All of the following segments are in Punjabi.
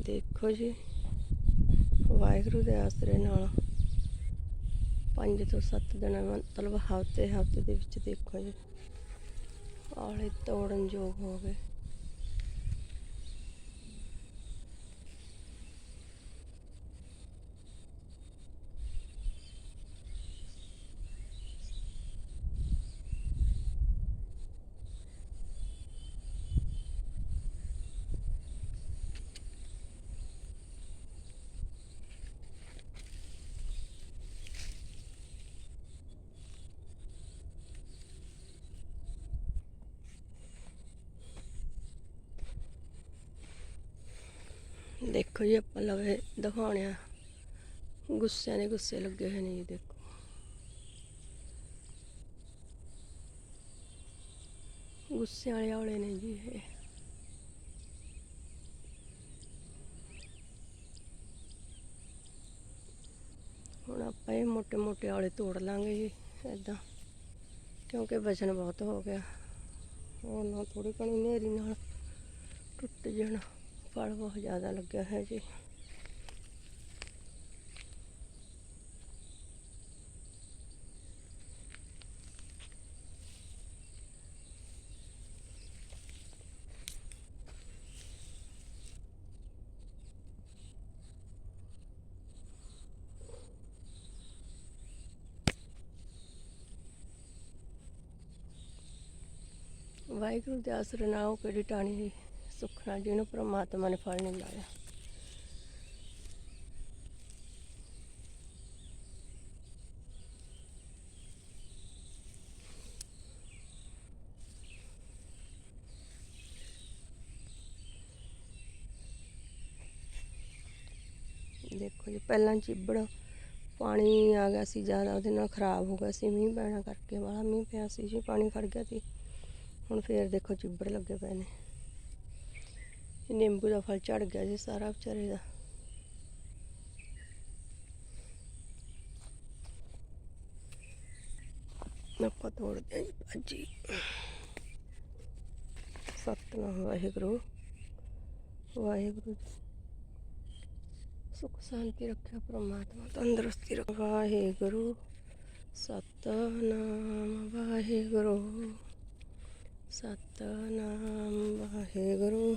ਦੇਖੋ ਜੀ, ਵਾਹਿਗੁਰੂ ਦੇ ਆਸਰੇ ਨਾਲ 5 ਤੋਂ 7 ਦਿਨ ਮਤਲਬ ਹਫ਼ਤੇ ਹਫ਼ਤੇ ਦੇ ਵਿੱਚ ਦੇਖੋ ਜੀ ਆਲੇ ਤੋੜਨ ਯੋਗ ਹੋ ਗਏ। ਦੇਖੋ ਜੀ ਆਪਾਂ ਲਵੇ ਦਿਖਾਉਣਿਆ ਗੁੱਸੇ ਨੇ ਗੁੱਸੇ ਲੱਗੇ ਹੋਏ ਨੇ ਜੀ, ਦੇਖੋ। ਗੁੱਸੇ ਵਾਲੇ ਔਲੇ ਨੇ ਜੀ ਇਹ। ਹੁਣ ਆਪਾਂ ਇਹ ਮੋٹے ਮੋٹے ਔਲੇ ਤੋੜ ਲਾਂਗੇ ਜੀ ਐਦਾਂ ਕਿਉਂਕਿ ਵਜਨ ਬਹੁਤ ਹੋ ਗਿਆ। ਉਹ ਨਾ ਥੋੜੀ ਕਣੀ ਨੇਰੀ ਨਾਲ ਟੁੱਟ ਜਾਣਾ। ਫਲ ਬਹੁਤ ਜ਼ਿਆਦਾ ਲੱਗਿਆ ਹੈ ਜੀ। ਵਾਹਿਗੁਰੂ ਦੇ ਆਸਰੇ ਨਾਲ ਕਿਹੜੀ ਟਾਣੀ ਸੁੱਖ ਨਾਲ ਜਿਹਨੂੰ ਪ੍ਰਮਾਤਮਾ ਨੇ ਫਲ ਨਹੀਂ ਲਾਇਆ। ਦੇਖੋ ਜੀ, ਪਹਿਲਾਂ ਚਿੱਬੜ ਪਾਣੀ ਆ ਗਿਆ ਸੀ, ਜ਼ਿਆਦਾ ਉਹਦੇ ਨਾਲ ਖਰਾਬ ਹੋ ਗਿਆ ਸੀ, ਮੀਂਹ ਪੈਣਾ ਕਰਕੇ ਵਾਲਾ ਮੀਂਹ ਪਿਆ ਸੀ ਜੀ, ਪਾਣੀ ਖੜ ਗਿਆ ਸੀ। ਹੁਣ ਫੇਰ ਦੇਖੋ ਚਿੱਬੜ ਲੱਗੇ ਪਏ ਨੇ। ਨਿੰਬੂ ਦਾ ਫਲ ਝੜ ਗਿਆ ਜੀ ਸਾਰਾ ਵਿਚਾਰੇ ਦਾ। ਆਪਾਂ ਤੋੜਦੇ ਹਾਂ ਜੀ ਭਾਜੀ। ਸਤਨਾਮ ਵਾਹਿਗੁਰੂ। ਵਾਹਿਗੁਰੂ ਜੀ। ਸੁਖ ਸ਼ਾਂਤੀ ਰੱਖਿਆ ਪ੍ਰਮਾਤਮਾ ਤੰਦਰੁਸਤੀ ਰੱਖਿਆ ਵਾਹਿਗੁਰੂ। ਸਤਨਾਮ ਵਾਹਿਗੁਰੂ। ਸਤਨਾਮ ਵਾਹਿਗੁਰੂ।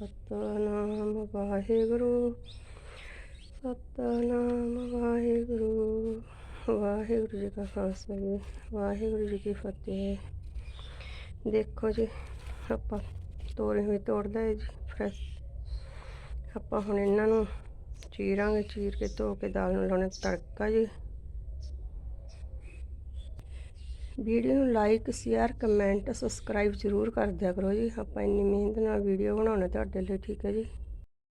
ਸਤਨਾਮ ਵਾਹਿਗੁਰੂ ਸਤਨਾਮ ਵਾਹਿਗੁਰੂ। ਵਾਹਿਗੁਰੂ ਜੀ ਕਾ ਖਾਲਸਾ ਜੀ, ਵਾਹਿਗੁਰੂ ਜੀ ਕੀ ਫਤਿਹ। ਦੇਖੋ ਜੀ, ਆਪਾਂ ਤੋੜੇ ਹੋਏ ਤੋੜਦਾ ਹੈ ਜੀ ਫਰੈਸ਼ ਆਪਾਂ ਹੁਣ ਇਹਨਾਂ ਨੂੰ ਚੀਰਾਂਗੇ, ਚੀਰ ਕੇ ਧੋ ਕੇ ਦਾਲ ਨੂੰ ਲਾਉਣਾ ਤੜਕਾ ਜੀ। ਵੀਡੀਓ ਨੂੰ ਲਾਈਕ, ਸ਼ੇਅਰ, ਕਮੈਂਟ, ਸਬਸਕ੍ਰਾਈਬ ਜ਼ਰੂਰ ਕਰ ਦਿਆ ਕਰੋ ਜੀ। ਆਪਾਂ ਇੰਨੀ ਮਿਹਨਤ ਨਾਲ ਵੀਡੀਓ ਬਣਾਉਣਾ ਤੁਹਾਡੇ ਲਈ ਠੀਕ ਹੈ ਜੀ।